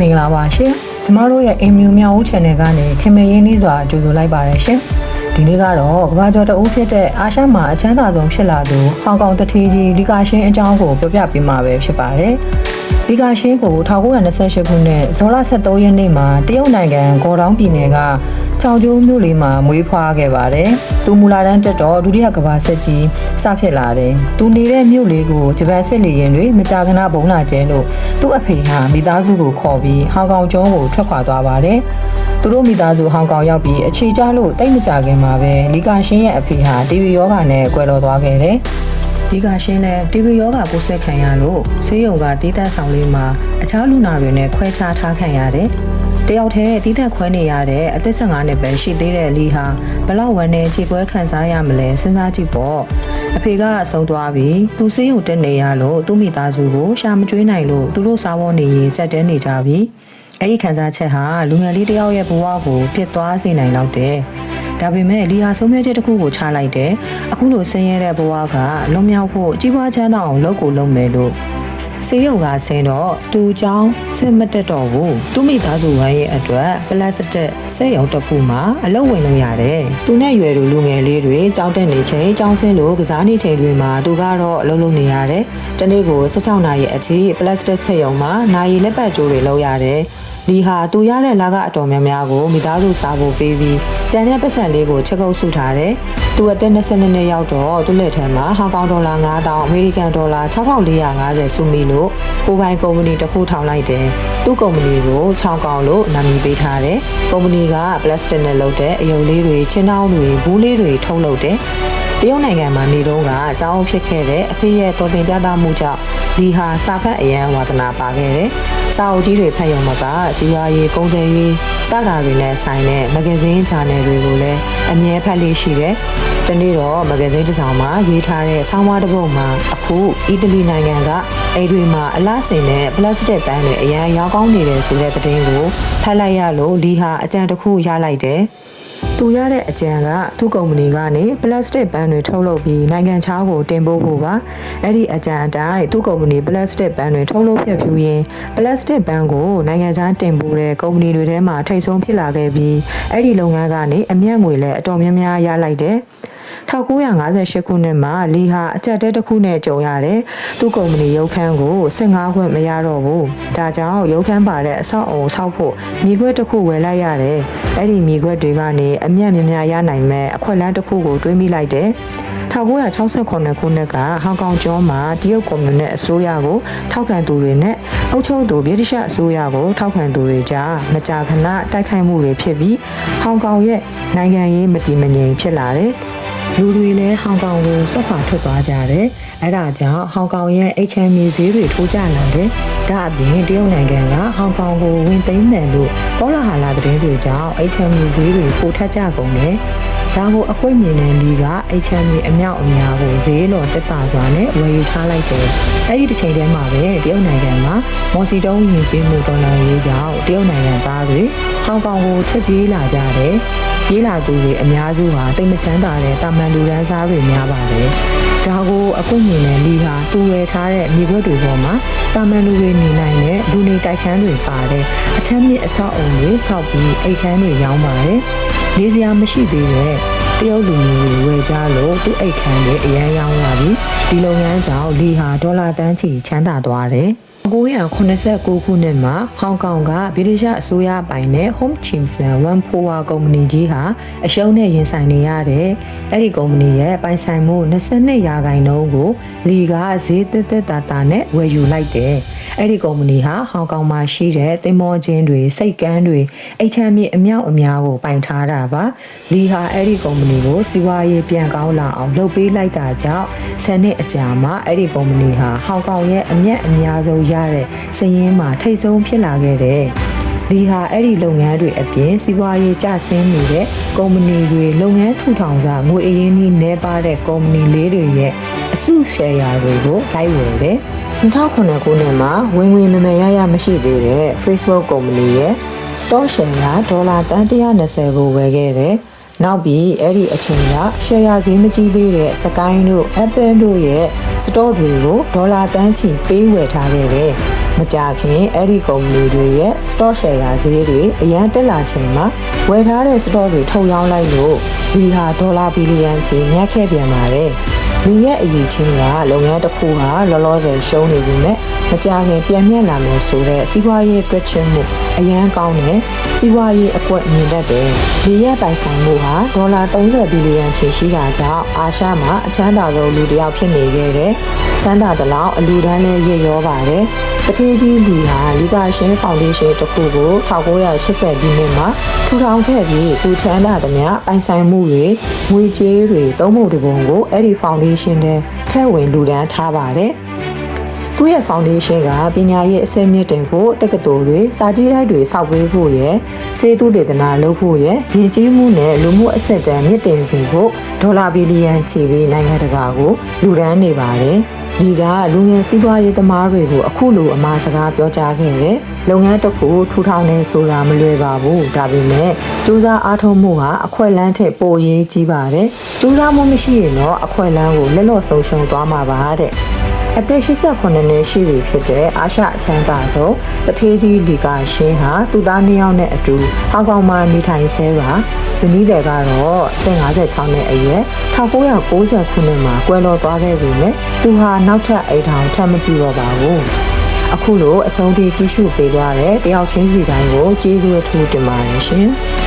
မင်္ဂလာပါရှင်ကျမတို့ရဲ့အင်မြူမြောက်ဦး channel ကနေခင်မင်းရင်းနှီးစွာကြိုဆိုလိုက်ပါတယ်ရှင်ဒီနေ့ကတော့ကမ္ဘာကျော်တဦးဖြစ်တဲ့အာရှမှာအချမ်းသာဆုံးဖြစ်လာသူဟောင်ကောင်တထေးကြီးလီကာရှင်းအကြောင်းကိုပြောပြပေးမှာပဲဖြစ်ပါတယ်လီကာရှင်းကို1928ခုနှစ်ဇွန်လ23ရက်နေ့မှာတရုတ်နိုင်ငံဂေါ်ဒေါင်းပြည်နယ်က ချောင်ကျိုးမြို့လေးမှာမွေးဖွားခဲ့ပါတယ်။သူမူလာတန်းတက်တော့ဒုတိယကမ္ဘာစစ်ကြီးစဖြစ်လာတယ်။သူနေတဲ့မြို့လေးကိုဂျပန်စစ်လေယာဉ်တွေမကြာခဏဘုံလာကျဲလို့သူ့အဖေဟာမိသားစုကိုခေါ်ပြီးဟောင်ကောင်ကျွန်းကိုထွက်ခွာသွားပါတယ်။သူတို့မိသားစုဟောင်ကောင်ရောက်ပြီးအခြေချလို့တိတ်မကြခင်မှာပဲလီကာရှင်းရဲ့အဖေဟာတီဗီယောဂါနဲ့ကွယ်လွန်သွားခဲ့တယ်။ဒီကရှင်းလဲတီဗီယောဂါပိုးဆက်ခံရလို့ဆေးရုံကတီးတန့်ဆောင်လေးမှာအခြားလူနာတွေနဲ့ခွဲခြားထားခံရတယ်။ တယောက်တည်းတီးသက်ခွဲနေရတဲ့အသက်15နှစ်ပဲရှိသေးတဲ့လီဟာဘလောက်ဝမ်းနဲ့ခြေပွဲခံစားရမလဲစဉ်းစားကြည့်ပေါ့အဖေကဆုံးသွားပြီးသူဆေးရုံတက်နေရလို့သူ့မိသားစုကိုရှာမကျွေးနိုင်လို့သူတို့စားဖို့နေရင်စက်တဲနေကြပြီအဲ့ဒီခံစားချက်ဟာလူငယ်လေးတယောက်ရဲ့ဘဝကိုပြစ်သွားစေနိုင်လောက်တယ်ဒါပေမဲ့လီဟာဆုံးဖြတ်ချက်တစ်ခုကိုချလိုက်တယ်အခုလိုဆင်းရဲတဲ့ဘဝကလွန်မြောက်ဖို့ကြီးပွားချမ်းသာအောင်လုပ်ကိုလုပ်မယ်လို့ ဆေးရုံကဆင်းတော့သူ့ကြောင့်စစ်မတက်တော့ဘူးသူ့မိသားစုဝိုင်းရဲ့အတွက်ပလတ်စတစ်ဆဲရုံတစ်ခုမှာအလုပ်ဝင်လို့ရတယ်သူနဲ့ရွယ်သူလူငယ်လေးတွေကြောင်းတက်နေချိန်ကြောင်းဆင်းလို့ကစားနေချိန်တွေမှာသူကတော့အလုပ်လုပ်နေရတယ်တနေ့ကို16နာရီအထိပလတ်စတစ်ဆဲရုံမှာနာရီလက်ပတ်ကြိုးတွေလုပ်ရတယ် လီဟာသူရတဲ့လာကအတော်များများကိုမိသားစုစားဖို့ပေးပြီးကြံတဲ့ပတ်စံလေးကိုချက်ကုပ်စုထားတယ်။သူအသက်22နှစ်ရောက်တော့သူ့လက်ထက်မှာဟောင်ကောင်ဒေါ်လာ9000အမေရိကန်ဒေါ်လာ6450စုမိလို့ကိုပိုင်ကုမ္ပဏီတစ်ခုထောင်လိုက်တယ်။သူ့ကုမ္ပဏီကိုချောင်းကောင်လို့နာမည်ပေးထားတယ်။ကုမ္ပဏီကပလတ်စတစ်နဲ့လုပ်တဲ့အယုံလေးတွေချင်းတောင်းတွေဘူးလေးတွေထုတ်လုပ်တယ်။ တရုတ်နိုင်ငံမှာနေတော့ကအကြောင်းဖြစ်ခဲ့တဲ့အဖေရဲ့တော်တင်ပြသမှုကြောင့်ဒီဟာစာဖတ်အရန်ဝါသနာပါခဲ့တယ်။စာအုပ်ကြီးတွေဖတ်ရုံမှာကစီးပွားရေးကုန်သွယ်ရေးစတာတွေနဲ့ဆိုင်တဲ့မဂ္ဂဇင်းဂျာနယ်တွေကိုလည်းအမြဲဖတ်လေးရှိတယ်။ဒီနေ့တော့မဂ္ဂဇင်းတစ်စောင်မှာရေးထားတဲ့ဆောင်းပါးတစ်ပုဒ်မှာအခုအီတလီနိုင်ငံကအိမ်တွေမှာအလားစင်နဲ့ပလတ်စတစ်ပန်းတွေအရန်ရောင်းကောင်းနေတယ်ဆိုတဲ့သတင်းကိုဖတ်လိုက်ရလို့လီဟာအကြံတစ်ခုရလိုက်တယ်။ သူရတဲ့အကြံကသူ့ကုမ္ပဏီကနေပလတ်စတစ်ပန်းတွေထုတ်လုပ်ပြီးနိုင်ငံခြားကိုတင်ပို့ဖို့ပါအဲ့ဒီအကြံအတိုင်းသူ့ကုမ္ပဏီပလတ်စတစ်ပန်းတွေထုတ်လုပ်ဖြတ်ဖြူးရင်းပလတ်စတစ်ပန်းကိုနိုင်ငံခြားတင်ပို့တဲ့ကုမ္ပဏီတွေထဲမှာထိပ်ဆုံးဖြစ်လာခဲ့ပြီးအဲ့ဒီလုပ်ငန်းကနေအမြတ်ငွေလည်းအတော်များများရလိုက်တယ် 1958ခုနှစ်မှာလီဟာအကြက်တဲတစ်ခုနဲ့ကြုံရတယ်။သူ့ကုမ္ပဏီရုပ်ခန်းကို15ခွင့်မရတော့ဘူး။ဒါကြောင့်ရုပ်ခန်းပါတဲ့အဆောက်အုံဆောက်ဖို့မြေခွက်တစ်ခုဝယ်လိုက်ရတယ်။အဲ့ဒီမြေခွက်တွေကနေအမြတ်များများရနိုင်မဲ့အခွက်လန်းတစ်ခုကိုတွေးမိလိုက်တယ်။1968ခုနှစ်ကဟောင်ကောင်ကျွန်းမှာတရုတ်ကွန်မြူနစ်အစိုးရကိုထောက်ခံသူတွေနဲ့အုပ်ချုပ်သူဗြိတိရှအစိုးရကိုထောက်ခံသူတွေကြားမကြာခဏတိုက်ခိုက်မှုတွေဖြစ်ပြီးဟောင်ကောင်ရဲ့နိုင်ငံရေးမတည်မငြိမ်ဖြစ်လာတယ်။ လူတွေလည်းဟောင်ကောင်ကိုဆက်ခွာထွက်သွားကြတယ်။အဲဒါကြောင့်ဟောင်ကောင်ရဲ့ HM ဈေးတွေထိုးကျလာတယ်။ဒါအပြင်တရုတ်နိုင်ငံကဟောင်ကောင်ကိုဝင်သိမ်းမယ်လို့ကောလာဟာလာသတင်းတွေကြောင့် HM ဈေးတွေပိုထက်ကြကုန်တယ်။ဒါကိုအခွင့်မြင်တဲ့လီက HM အမြောက်အများကိုဈေးလော်တက်တာစွာနဲ့ဝယ်ယူထားလိုက်တယ်။အဲဒီတစ်ချိန်တည်းမှာပဲတရုတ်နိုင်ငံမှာမော်စီတုံးယဉ်ကျေးမှုတော်လှန်ရေးကြောင့်တရုတ်နိုင်ငံသားတွေဟောင်ကောင်ကိုထွက်ပြေးလာကြတယ်။ ပြေးလာသူတွေအများစုဟာတိတ်မချမ်းသာတဲ့တာမန်လူဒန်းစားတွေများပါတယ်။ဒါကိုအခွင့်မြင်တဲ့လီဟာတူရထားတဲ့မြေခွက်တွေပေါ်မှာတာမန်လူတွေနေနိုင်တဲ့လူနေတိုက်ခန်းတွေပါတဲ့အထက်မြင့်အဆောက်အုံတွေဆောက်ပြီးအိတ်ခန်းတွေရောင်းပါတယ်။နေစရာမရှိသေးတဲ့တရုတ်လူမျိုးတွေဝယ်ကြလို့သူ့အိတ်ခန်းတွေအရန်ရောင်းလာပြီးဒီလုပ်ငန်းကြောင့်လီဟာဒေါ်လာတန်းချီချမ်းသာသွားတယ်။ 1989ခုနှစ်မှာဟောင်ကောင်ကဗြိတိရှအစိုးရပိုင်တဲ့ Home Chimson One Power ကုမ္ပဏီကြီးဟာအရှုံးနဲ့ရင်ဆိုင်နေရတယ်။အဲ့ဒီကုမ္ပဏီရဲ့ပိုင်ဆိုင်မှု22ရာခိုင်နှုန်းကိုလီကဈေးသက်သက်တာတာနဲ့ဝယ်ယူလိုက်တယ်။အဲ့ဒီကုမ္ပဏီဟာဟောင်ကောင်မှာရှိတဲ့သင်္ဘောချင်းတွေစိတ်ကမ်းတွေအိတ်ချမ်းမြေအမြောက်အများကိုပိုင်ထားတာပါ။လီဟာအဲ့ဒီကုမ္ပဏီကိုစီးပွားရေးပြန်ကောင်းလာအောင်လုပ်ပေးလိုက်တာကြောင့်ဆယ်နှစ်အကြာမှာအဲ့ဒီကုမ္ပဏီဟာဟောင်ကောင်ရဲ့အမျက်အများဆုံးရတဲ့စည်ရင်းမှာထိတ်ဆုံးဖြစ်လာခဲ့တယ်။လီဟာအဲ့ဒီလုပ်ငန်းတွေအပြင်စီးပွားရေးကျဆင်းနေတဲ့ကုမ္ပဏီတွေလုပ်ငန်းထူထောင်စာငွေအရင်းနှီးနှဲပါတဲ့ကုမ္ပဏီလေးတွေရဲ့အစုရှယ်ယာတွေကိုလိုက်ဝယ်တယ်။2009ခုနှစ်မှာဝင်ငွေမမယ်ရရမရှိသေးတဲ့ Facebook ကုမ္ပဏီရဲ့ stock share ကဒေါ်လာတန်120ကိုဝယ်ခဲ့တယ်။ နောက်ပြီးအဲ့ဒီအချိန်ကရှယ်ယာဈေးမကြီးသေးတဲ့စကိုင်းတို့ Apple တို့ရဲ့စတော့တွေကိုဒေါ်လာတန်းချီပေးဝယ်ထားခဲ့တယ်။မကြခင်အဲ့ဒီကုမ္ပဏီတွေရဲ့ stock share ဈေးတွေအရန်တက်လာချိန်မှာဝယ်ထားတဲ့ stock တွေထုတ်ရောင်းလိုက်လို့ဒီဟာဒေါ်လာဘီလီယံချီမြတ်ခဲ့ပြန်ပါတယ်။ ဒီရဲ့အရေးချင်းကလုပ်ငန်းတစ်ခုဟာလောလောဆယ်ရှုံးနေပြီမဲ့မကြခင်ပြန်မြတ်လာမယ်ဆိုတော့စီးပွားရေးတွက်ချင်းမှုအရန်ကောင်းတယ်စီးပွားရေးအကွက်မြင်တတ်တယ်ဒီရဲ့ပိုင်ဆိုင်မှုဟာဒေါ်လာ30ဘီလီယံချီရှိတာကြောင့်အာရှမှာအချမ်းသာဆုံးလူတစ်ယောက်ဖြစ်နေခဲ့တယ်ချမ်းသာသလောက်အလူတန်းလည်းရည်ရောပါတယ်တထေးကြီးဒီဟာလီဂါရှင်ဖောင်ဒေးရှင်းတစ်ခုကို1980ခုနှစ်မှာထူထောင်ခဲ့ပြီးသူချမ်းသာသမျှပိုင်ဆိုင်မှုတွေငွေကြေးတွေသုံးဖို့တပုံကိုအဲ့ဒီဖောင်ဒေးရှင်းထဲထည့်ဝင်လူဒန်းထားပါတယ် သူ့ရဲ့ foundation ကပညာရေးအဆင့်မြင့်တင်ဖို့တက္ကသိုလ်တွေစာကြည့်တိုက်တွေစောက်ပေးဖို့ရယ်စေတုတေသနာလုပ်ဖို့ရယ်ယဉ်ကျေးမှုနဲ့လူမှုအဆင့်တန်းမြင့်တင်စေဖို့ဒေါ်လာဘီလီယံချီပြီးနိုင်ငံတကာကိုလူဒန်းနေပါတယ်ဒီကလူငယ်စီးပွားရေးသမားတွေကိုအခုလိုအမှားစကားပြောကြားခဲ့တယ်။လုပ်ငန်းတစ်ခုထူထောင်နေဆိုတာမလွယ်ပါဘူး။ဒါပေမဲ့စူးစမ်းအားထုတ်မှုဟာအခွက်လန်းထက်ပိုရေးကြီးပါတယ်။စူးစမ်းမှုမရှိရင်တော့အခွက်လန်းကိုလက်လော့ဆုံးရှုံးသွားမှာပါတဲ့။ အသက်89နှစ်ရှိပြီဖြစ်တဲ့အာရှအချမ်းသာဆုံးတထေးကြီးလီကာရှင်းဟာသူသားနှစ်ယောက်နဲ့အတူဟောင်ကောင်မှာနေထိုင်ဆဲပါဇနီးတယ်ကတော့အသက်56နှစ်အရွယ်1990ခုနှစ်မှာကွယ်လွန်သွားခဲ့ပြီနဲ့သူဟာနောက်ထပ်အိမ်ထောင်ထပ်မပြုတော့ပါဘူးအခုလိုအဆုံးထိကြီးစုပေးသွားတဲ့တယောက်ချင်းစီတိုင်းကိုကျေးဇူးအထူးတင်ပါတယ်ရှင်။